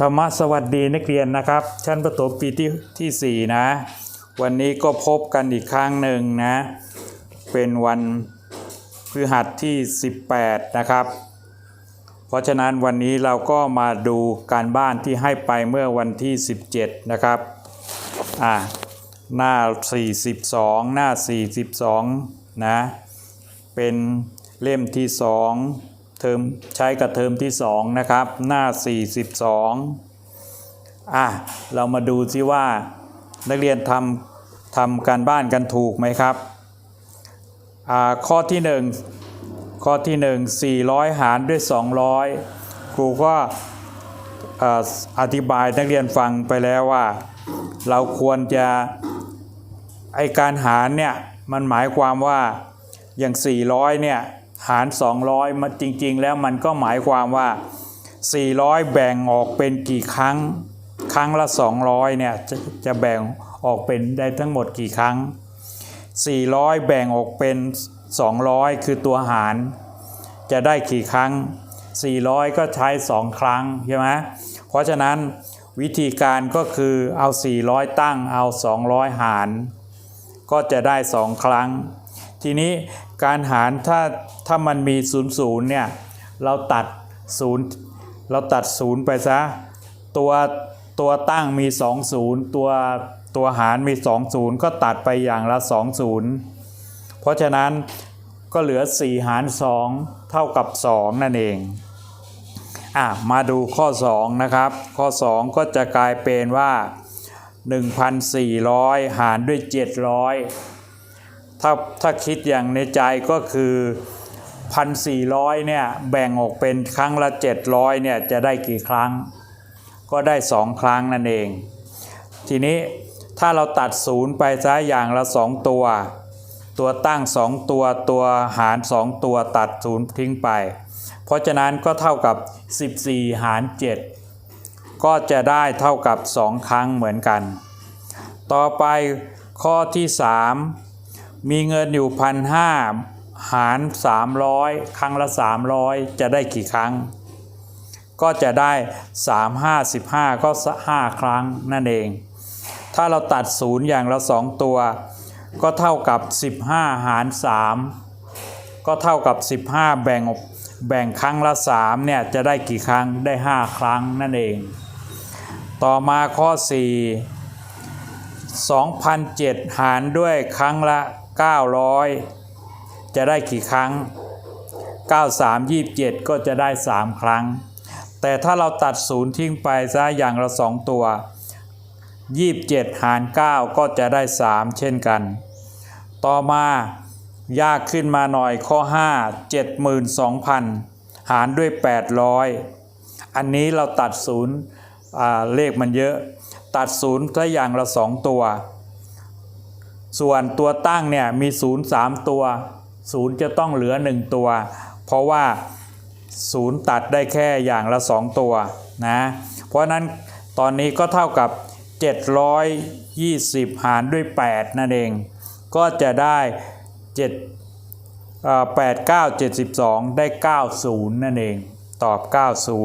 ธรรมะสวัสดีนักเรียนนะครับ ชั้นประถมปีที่ที่4นะ วันนี้ก็พบกันอีกครั้งหนึ่งนะ เป็นวันพฤหัสที่ 18 นะครับ เพราะฉะนั้นวันนี้เราก็มาดูการบ้านที่ให้ไปเมื่อวันที่ 17 นะครับอ่าหน้า 42 หน้า 42 นะ เป็นเล่มที่ 2 ทอมใช้กับเทอมที่ 2 นะครับ หน้า 42 อะ เรามาดูซิว่า นักเรียนทำทำการบ้านกันถูกไหมครับ อ่า ข้อที่ 1 ข้อที่ 1 400 หารด้วย 200 ครูก็เอ่ออธิบายนักเรียนฟังไปแล้วว่า เราควรจะ ไอการหารเนี่ย มันหมายความว่าอย่าง 400 เนี่ย หาร 200 มันจริง ๆ แล้วมันก็หมายความว่า 400 แบ่งออกเป็นกี่ครั้ง ครั้งละ 200 เนี่ยจะจะแบ่งออกเป็นได้ทั้งหมดกี่ครั้ง 400 แบ่งออกเป็น 200 คือตัวหาร จะได้กี่ครั้ง 400 ก็ใช้ 2 ครั้งใช่ไหมเพราะฉะนั้นวิธีการก็คือเอา 400 ตั้งเอา 200 หาร ก็จะได้ 2 ครั้ง ทีนี้การหารถ้าถ้ามันมี0 0เนี่ยเราตัด0เราตัด0ไปซะตัวตัวตั้งมี 2 0 ตัวตัวหารมี 2 0 ก็ตัดไปอย่างละ 2 0 เพราะฉะนั้นก็เหลือ 4 หาร 2 เท่ากับ 2 นั่นเองอะมาดูข้อ 2 นะครับ ข้อ 2 ก็จะกลายเป็นว่า 1,400 หารด้วย 700 ถ้าถ้าคิดอย่างในใจก็คือ 1,400เนี่ยแบ่งออกเป็นครั้งละ 700เนี่ยจะได้กี่ครั้ง ก็ได้ 2 ครั้งนั่นเอง ทีนี้ถ้าเราตัดศูนย์ไปซะอย่างละ 2 ตัว ตัวตั้ง 2 ตัวตัวหาร 2 ตัวตัดศูนย์ทิ้งไป เพราะฉะนั้นก็เท่ากับ 14 หาร 7 ก็จะได้เท่ากับ 2 ครั้งเหมือนกัน ต่อไปข้อที่ 3 มีเงินอยู่พันห้าหาร 300 ครั้งละ 300 จะได้กี่ครั้ง ก็จะได้ 3 5 15 ก็ 5 ครั้งนั่นเอง ถ้าเราตัดศูนย์อย่างละ 2 ตัว ก็เท่ากับ 15 หาร 3 ก็เท่ากับ 15 แบ่งแบ่งครั้งละ 3 เนี่ย จะได้กี่ครั้งได้ 5 ครั้งนั่นเอง ต่อมาข้อ 4 2,007 หารด้วยครั้งละ 900 จะได้กี่ครั้ง 93 27 ก็จะได้ 3 ครั้ง แต่ถ้าเราตัดศูนย์ทิ้งไปซะอย่างละ 2 ตัว 27 หาร 9 ก็จะได้ 3 เช่นกัน ต่อมายากขึ้นมาหน่อยข้อ 5 72,000 หารด้วย 800 อันนี้เราตัดศูนย์เลขมันเยอะ ตัดศูนย์ถ้าอย่างละ 2 ตัว ส่วนตัวตั้งเนี่ยมีศูนย์3ตัวศูนย์จะต้องเหลือ 1 ตัว เพราะว่าศูนย์ตัดได้แค่อย่างละ 2 ตัวนะ เพราะนั้นตอนนี้ก็เท่ากับ 720 หารด้วย 8 นั่นเอง ก็จะได้7เอ่อ8 9 72 ได้ 90 นั่นเอง ตอบ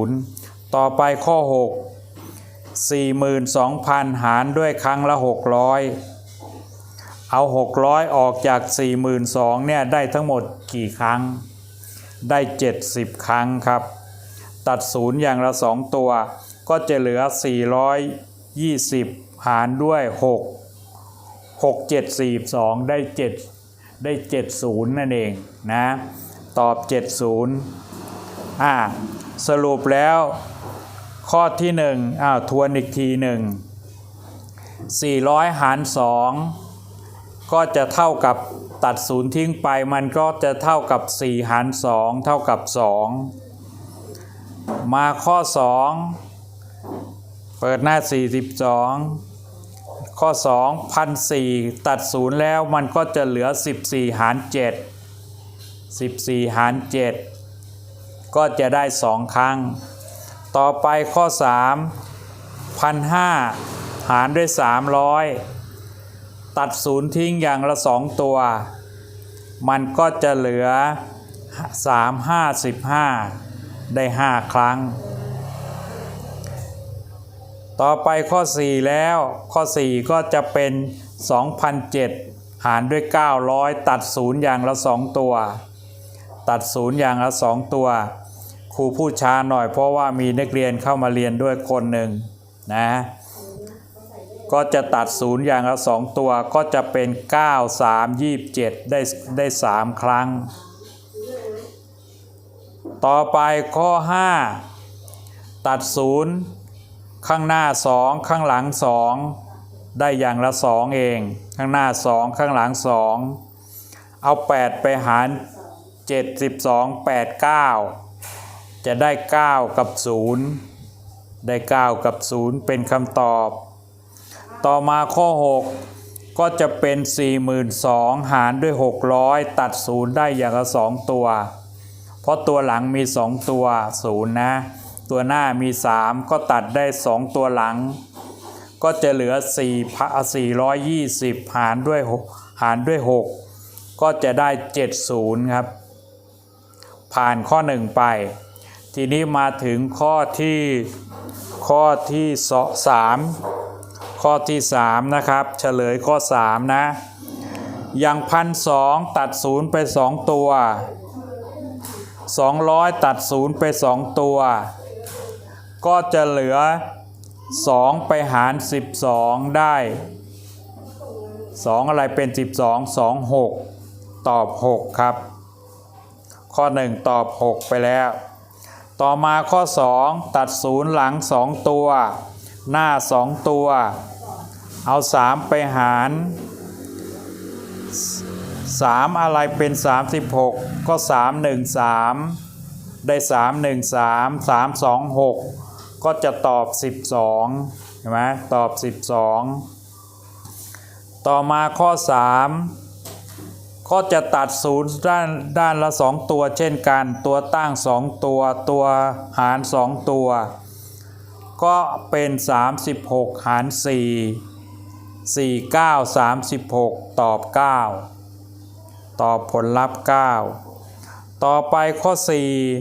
90 ต่อไปข้อ 6 42,000 หารด้วยครั้งละ 600 เอา 600 ออกจาก 42,000เนี่ยได้ทั้งหมดกี่ครั้ง ได้ 70 ครั้งครับ ตัดศูนย์อย่างละ 2 ตัว ก็จะเหลือ 420 หารด้วย 6 6 7 42 ได้ 7 ได้ 70 นั่นเองนะ ตอบ 70อ่าสรุปแล้วข้อที่1อ้าวทวนอีกทีหนึ่ง400 หาร 2 ก็จะเท่ากับตัดศูนย์ทิ้งไปมันก็จะเท่ากับ 4 หาร 2 เท่ากับ 2 มาข้อ 2 เปิดหน้า 42 ข้อ2 1,400 ตัดศูนย์แล้วมันก็จะเหลือ 14 หาร 7 14 หาร 7 ก็จะได้ 2 ครั้ง ต่อไปข้อ 3 1,500 หารด้วย 300 ตัดศูนย์ทิ้งอย่างละ 2 ตัว มันก็จะเหลือ 3 5 15 ได้ 5 ครั้ง ต่อไปข้อ 4 แล้วข้อ 4 ก็จะเป็น2,007หารด้วย 900 ตัดศูนย์อย่างละ 2 ตัว ตัดศูนย์อย่างละ 2 ตัว ครูพูดช้าหน่อยเพราะว่ามีนักเรียนเข้ามาเรียนด้วยคนหนึ่งนะ ก็จะตัดศูนย์อย่างละ2ตัวก็จะเป็น 9 3 27 ได้ได้ 3 ครั้ง ต่อไปข้อ 5 ตัดศูนย์ข้างหน้า 2 ข้างหลัง 2 ได้อย่างละ 2 เอง ข้างหน้า 2 ข้างหลัง 2 เอา 8 ไปหาร 72 8 9 จะได้ 9 กับ 0 ได้ 9 กับ 0 เป็นคำตอบ ต่อมาข้อ 6 ก็จะเป็น 42,000 หารด้วย 600 ตัด0ได้อย่างละ2ตัว เพราะตัวหลังมี 2 ตัว0นย์นะ ตัวหน้ามี 3 ก็ตัดได้ 2 ตัวหลัง ก็จะเหลือ4พะ420 หารด้วย6หารด้วย 6 ก็จะได้ 70 ครับ ผ่านข้อ 1 ไป ทีนี้มาถึงข้อที่ข้อที่สองสาม ข้อที่ 3 นะครับ เฉลยข้อ 3 นะ อย่างพันสองตัดศูนย์ไป 2 ตัว 200 ตัดศูนย์ไป 2 ตัว ก็จะเหลือ 2 ไปหาร 12 ได้ 2 อะไรเป็น 12 2 6 ตอบ 6 ครับ ข้อ 1 ตอบ 6 ไปแล้ว ต่อมาข้อ 2 ตัดศูนย์หลัง 2 ตัวหน้า 2 ตัว เอาสามไปหารสามอะไรเป็นสามสิบหกก็สามหนึ่งสามได้สามหนึ่งสามสามสองหกก็จะตอบสิบสองเห็นไหมตอบสิบสองต่อมาข้อสามก็จะตัดศูนย์ด้านด้านละสองตัวเช่นกัน ตัวตั้งสองตัว ตัวหารสองตัว ก็เป็นสามสิบหกหารสี่ 4 9 36 ตอบ 9 ตอบผลลัพธ์ 9 ต่อไปข้อ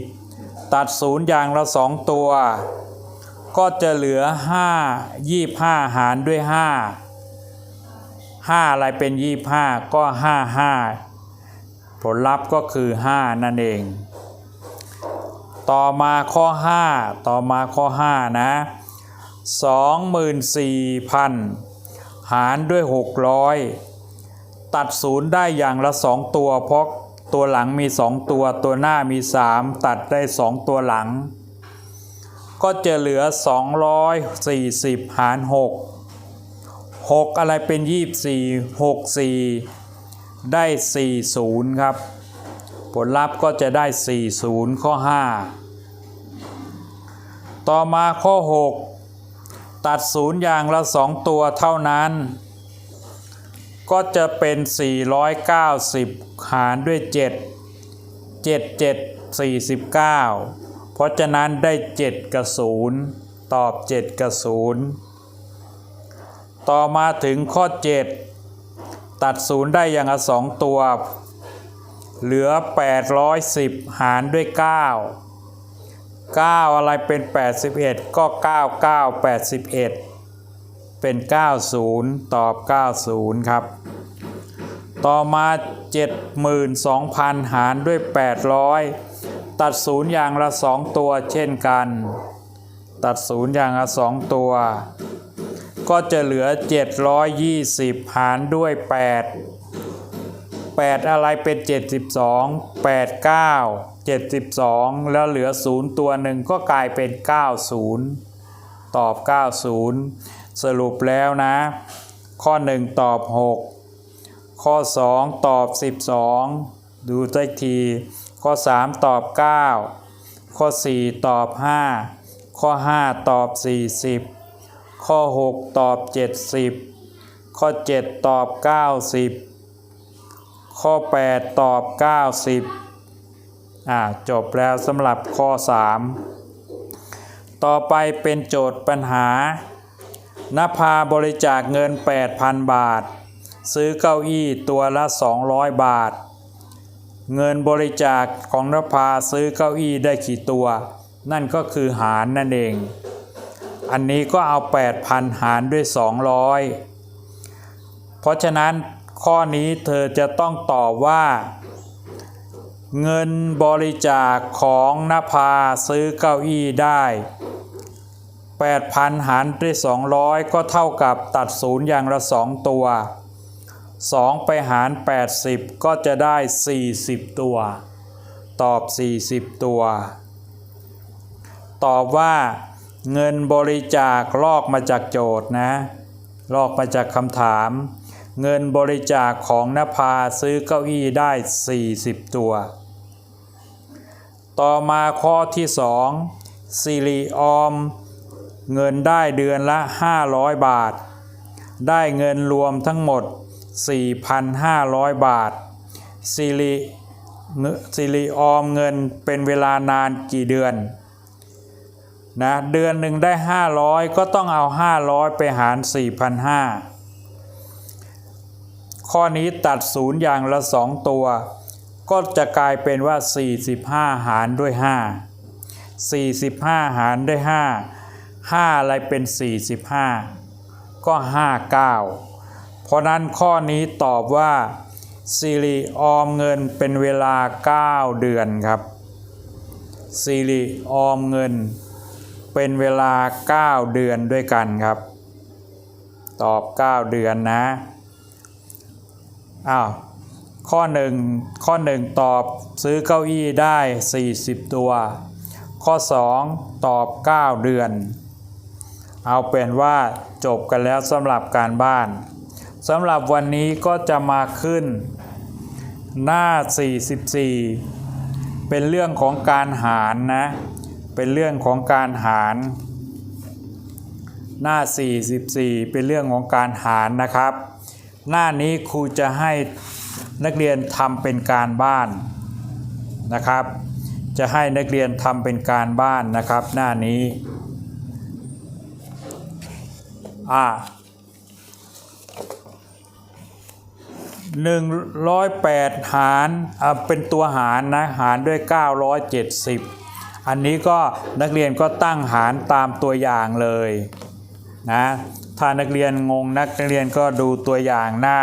4 ตัดศูนย์อย่างละ 2 ตัว ก็จะเหลือ 5 25 หารด้วย 5 5 อะไรเป็น 25 ก็ 55 ผลลัพธ์ก็คือ 5 นั่นเอง ต่อมาข้อ 5 ต่อมาข้อ 5 นะ 24,000 หารด้วย 600 ตัดศูนย์ได้อย่างละ 2 ตัว เพราะตัวหลังมี 2 ตัว ตัวหน้ามี 3 ตัดได้ 2 ตัวหลัง ก็จะเหลือ 240 หาร 6 6 อะไรเป็น 24 64 ได้ 40 ครับ ผลลัพธ์ก็จะได้ 40 ข้อ 5 ต่อมาข้อ 6 ตัดศูนย์อย่างละ2ตัวเท่านั้น ก็จะเป็น 490 หารด้วย 7 7 7 49 เพราะฉะนั้นได้ 7 กับ 0 ตอบ 7 กับ 0 ต่อมาถึงข้อ 7 ตัดศูนย์ได้อย่างละ2ตัว เหลือ 810 หารด้วย 9 9 อะไรเป็น 81 ก็ 9 9 81 เป็น 90 ตอบ 90 ครับ ต่อมา 72,000 หารด้วย 800 ตัดศูนย์อย่างละ 2 ตัวเช่นกัน ตัดศูนย์อย่างละ 2 ตัว ก็จะเหลือ 720 หารด้วย 8 8 อะไรเป็น 72 8 9 72 แล้วเหลือ 0 ตัวหนึ่งก็กลายเป็น 90 ตอบ 90 สรุปแล้วนะ ข้อ 1 ตอบ 6 ข้อ 2 ตอบ 12 ดูได้ที ข้อ 3 ตอบ 9 ข้อ 4 ตอบ 5 ข้อ 5 ตอบ 40 ข้อ 6 ตอบ 70 ข้อ 7 ตอบ 90 ข้อ 8 ตอบ 90อ่าจบแล้วสำหรับข้อ 3 ต่อไปเป็นโจทย์ปัญหานภาบริจาคเงิน 8,000 บาท ซื้อเก้าอี้ตัวละ 200 บาท เงินบริจาคของนภาซื้อเก้าอี้ได้กี่ตัว นั่นก็คือหารนั่นเอง อันนี้ก็เอา 8,000 หารด้วย 200 เพราะฉะนั้น ข้อนี้เธอจะต้องตอบว่า เงินบริจาคของนภาซื้อเก้าอี้ได้ 8,000 หารด้วย 200 ก็เท่ากับตัดศูนย์อย่างละ 2 ตัว 2 ไปหาร 80 ก็จะได้ 40 ตัว ตอบ 40 ตัว ตอบว่าเงินบริจาคลอกมาจากโจทย์นะ ลอกมาจากคำถาม เงินบริจาคของนภาซื้อเก้าอี้ได้ 40 ตัว ต่อมาข้อที่2สิริออม เงินได้เดือนละ 500 บาท ได้เงินรวมทั้งหมด 4,500 บาทสิริเงสิริออมเงินเป็นเวลานานกี่เดือนนะเดือนหนึ่งได้ 500 ก็ต้องเอา 500 ไปหาร 4,500 ข้อนี้ตัดศูนย์อย่างละ 2 ตัว ก็จะกลายเป็นว่า 45 หารด้วย 5 45 หารด้วย 5 5 อะไรเป็น 45 ก็ 59 เพราะนั้นข้อนี้ตอบว่าสิริออมเงินเป็นเวลา 9 เดือนครับสิริออมเงิน เป็นเวลา 9 เดือนด้วยกันครับ ตอบ 9 เดือนนะ อ้าวข้อหนึ่งข้อหนึ่งตอบซื้อเก้าอี้ได้ 40 ตัว ข้อ 2 ตอบ 9 เดือน เอาเป็นว่าจบกันแล้วสำหรับการบ้านสำหรับวันนี้ก็จะมาขึ้น หน้า 44 เป็นเรื่องของการหารนะ เป็นเรื่องของการหาร หน้า 44 เป็นเรื่องของการหารนะครับ หน้านี้ครูจะให้นักเรียนทำเป็นการบ้านนะครับ จะให้นักเรียนทำเป็นการบ้านนะครับ หน้านี้อ่าหนึ่งร้อยแปดหารอ่าเป็นตัวหารนะหารด้วย 970 อันนี้ก็นักเรียนก็ตั้งหารตามตัวอย่างเลย นะถ้านักเรียนงงนักเรียนก็ดูตัวอย่างหน้า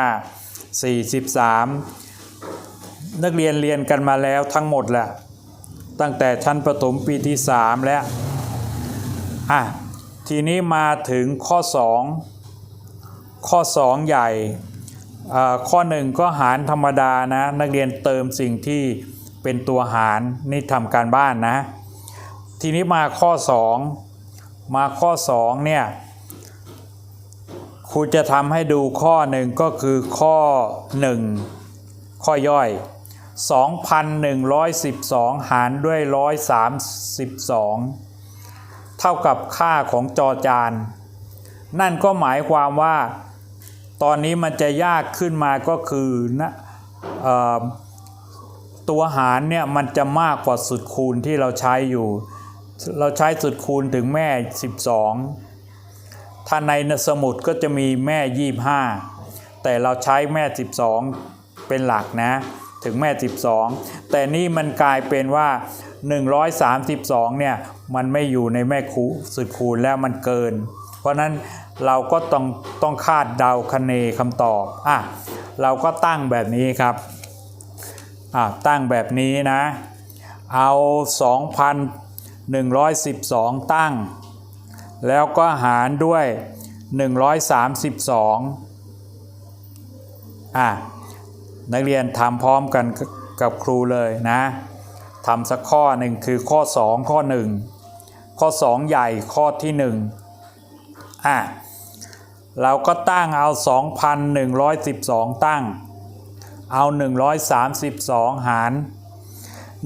43 นักเรียนเรียนกันมาแล้วทั้งหมดแหละตั้งแต่ชั้นประถมปีที่ 3 แล้วอะทีนี้มาถึงข้อ 2 ข้อ 2 ใหญ่อ่าข้อ 1 ก็หารธรรมดานะ นักเรียนเติมสิ่งที่เป็นตัวหารนี่ทำการบ้านนะ ทีนี้มาข้อ 2 มาข้อ 2 เนี่ย ครูจะทำให้ดูข้อหนึ่งก็คือข้อ 1 ข้อย่อย 2,112 หารด้วย 132 เท่ากับค่าของจอจาน นั่นก็หมายความว่า ตอนนี้มันจะยากขึ้นมาก็คือนะอตัวหารเนี่ยมันจะมากกว่าสุดคูณที่เราใช้อยู่ เราใช้สุดคูณถึงแม่ 12 ถ้าในสมุดก็จะมีแม่ 25 แต่เราใช้แม่ 12 เป็นหลักนะ ถึงแม่ 12 แต่นี่มันกลายเป็นว่า 132 เนี่ย มันไม่อยู่ในแม่คูสุดคูณแล้วมันเกิน เพราะนั้นเราก็ต้องต้องคาดเดาคะเนคำตอบ อะ เราก็ตั้งแบบนี้ครับ อะ ตั้งแบบนี้นะ เอา 2,112 ตั้ง แล้วก็หารด้วย 132อะนักเรียนทำพร้อมกันกับครูเลยนะทำสักข้อหนึ่งคือข้อ 2 ข้อ 1 ข้อ 2 ใหญ่ข้อที่1อะเราก็ตั้งเอา 2,112 ตั้ง เอา 132 หาร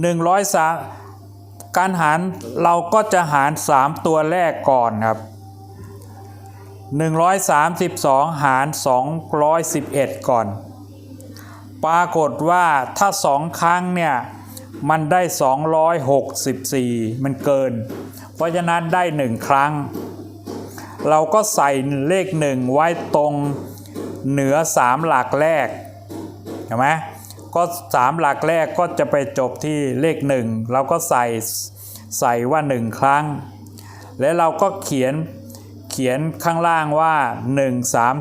103 การหารเราก็จะหาร 3 ตัวแรกก่อนครับ 132 หาร 211 ก่อน ปรากฏว่าถ้า 2 ครั้งเนี่ย มันได้ 264 มันเกิน เพราะฉะนั้นได้ 1 ครั้ง เราก็ใส่เลข 1 ไว้ตรงเหนือ 3 หลักแรกเห็นไหม ก็สามหลักแรกก็จะไปจบที่เลขหนึ่งเราก็ใส่ใส่ว่าหนึ่งครั้ง แล้วเราก็เขียนเขียนข้างล่างว่า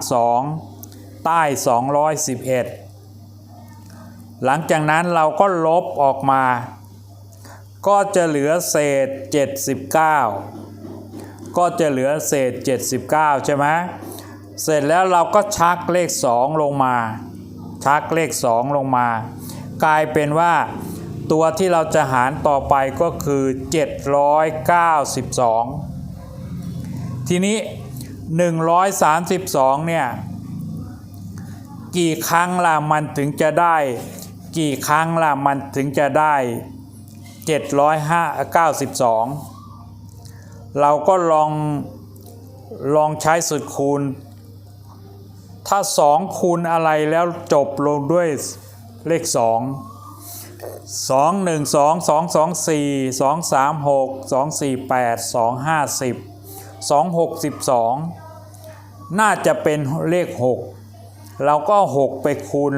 132 ใต้ 211 หลังจากนั้นเราก็ลบออกมา ก็จะเหลือเศษ 79 ก็จะเหลือเศษ 79 ใช่ไหมเสร็จแล้วเราก็ชักเลข 2 ลงมา ชักเลข 2 ลงมา กลายเป็นว่าตัวที่เราจะหารต่อไปก็คือ 792 ทีนี้ 132 เนี่ย กี่ครั้งล่ะมันถึงจะได้ กี่ครั้งล่ะมันถึงจะได้ 792 เราก็ลองลองใช้สุดคูณ ถ้า 2 คูณอะไรแล้วจบลงด้วยเลข 2 2 1 2 2 2 4 2 3 6 2 4 8 2 5 10 2 6 12 น่าจะเป็นเลข 6 เราก็ 6 ไปคูณ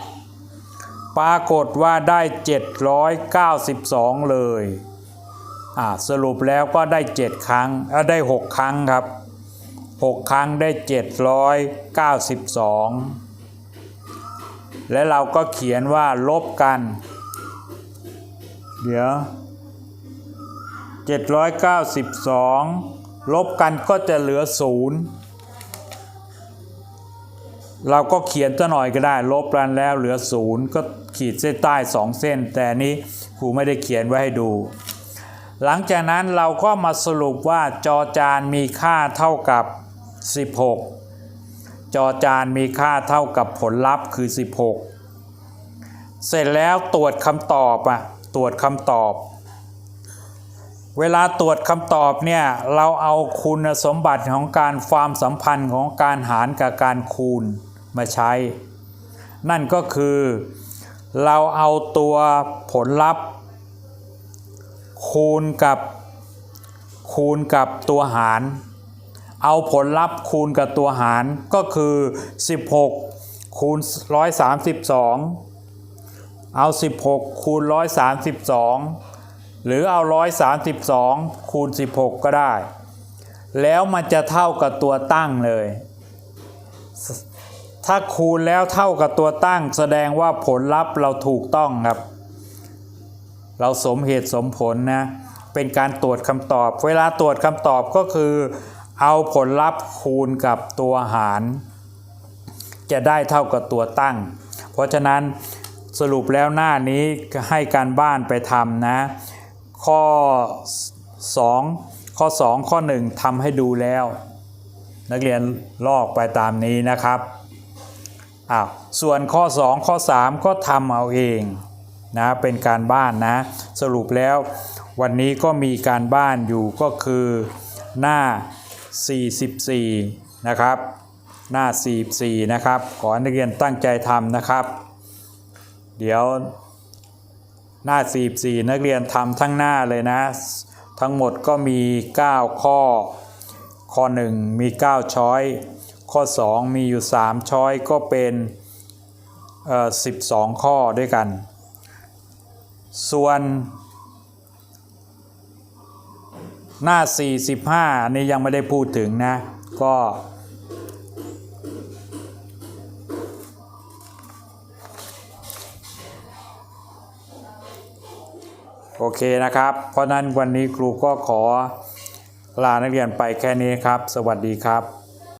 132 ปรากฏว่าได้ 792 เลย อ่าสรุปแล้วก็ได้ 7 ครั้งได้ 6 ครั้งครับ 6 ครั้งได้ 792 และเราก็เขียนว่าลบกัน เดี๋ยว 792 ลบกันก็จะเหลือ 0 เราก็เขียนตัวหน่อยก็ได้ ลบกันแล้วเหลือ 0 ก็ขีดเส้นใต้ 2 เส้น แต่นนี้ครูไม่ได้เขียนไว้ให้ดูหลังจากนั้นเราก็มาสรุปว่าจอจานมีค่าเท่ากับ 16 จอจานมีค่าเท่ากับผลลัพธ์คือ 16 เสร็จแล้วตรวจคำตอบอะตรวจคำตอบ เวลาตรวจคำตอบเนี่ยเราเอาคุณสมบัติของการความสัมพันธ์ของการหารกับการคูณมาใช้ นั่นก็คือเราเอาตัวผลลัพธ์คูณกับคูณกับตัวหาร เอาผลลัพธ์คูณกับตัวหารก็คือ 16 คูณ 132 เอา 16 คูณ 132 หรือเอา 132 คูณ 16 ก็ได้ แล้วมันจะเท่ากับตัวตั้งเลย ถ้าคูณแล้วเท่ากับตัวตั้ง แสดงว่าผลลัพธ์เราถูกต้องครับ เราสมเหตุสมผลนะ เป็นการตรวจคำตอบ เวลาตรวจคำตอบก็คือ เอาผลลัพธ์คูณกับตัวหาร จะได้เท่ากับตัวตั้ง เพราะฉะนั้นสรุปแล้วหน้านี้ให้การบ้านไปทำนะ ข้อ 2 ข้อ 2 ข้อ 1ทำให้ดูแล้ว นักเรียนลอกไปตามนี้นะครับอ้าวส่วนข้อ 2 ข้อ 3 ก็ทำเอาเองนะเป็นการบ้านนะ สรุปแล้ววันนี้ก็มีการบ้านอยู่ก็คือหน้า 44 นะครับ หน้า 44 นะครับ ขอนักเรียนตั้งใจทำนะครับ เดี๋ยวหน้า 44 นักเรียนทำทั้งหน้าเลยนะ ทั้งหมดก็มี 9 ข้อ ข้อ 1 มี 9 ช้อย ข้อ 2 มีอยู่ 3 ช้อยก็เป็นเอ่อ12 ข้อด้วยกัน ส่วน หน้า 45อันนี้ยังไม่ได้พูดถึงนะ ก็โอเคนะครับ เพราะนั้นวันนี้ครูก็ขอลานักเรียนไปแค่นี้ครับ สวัสดีครับ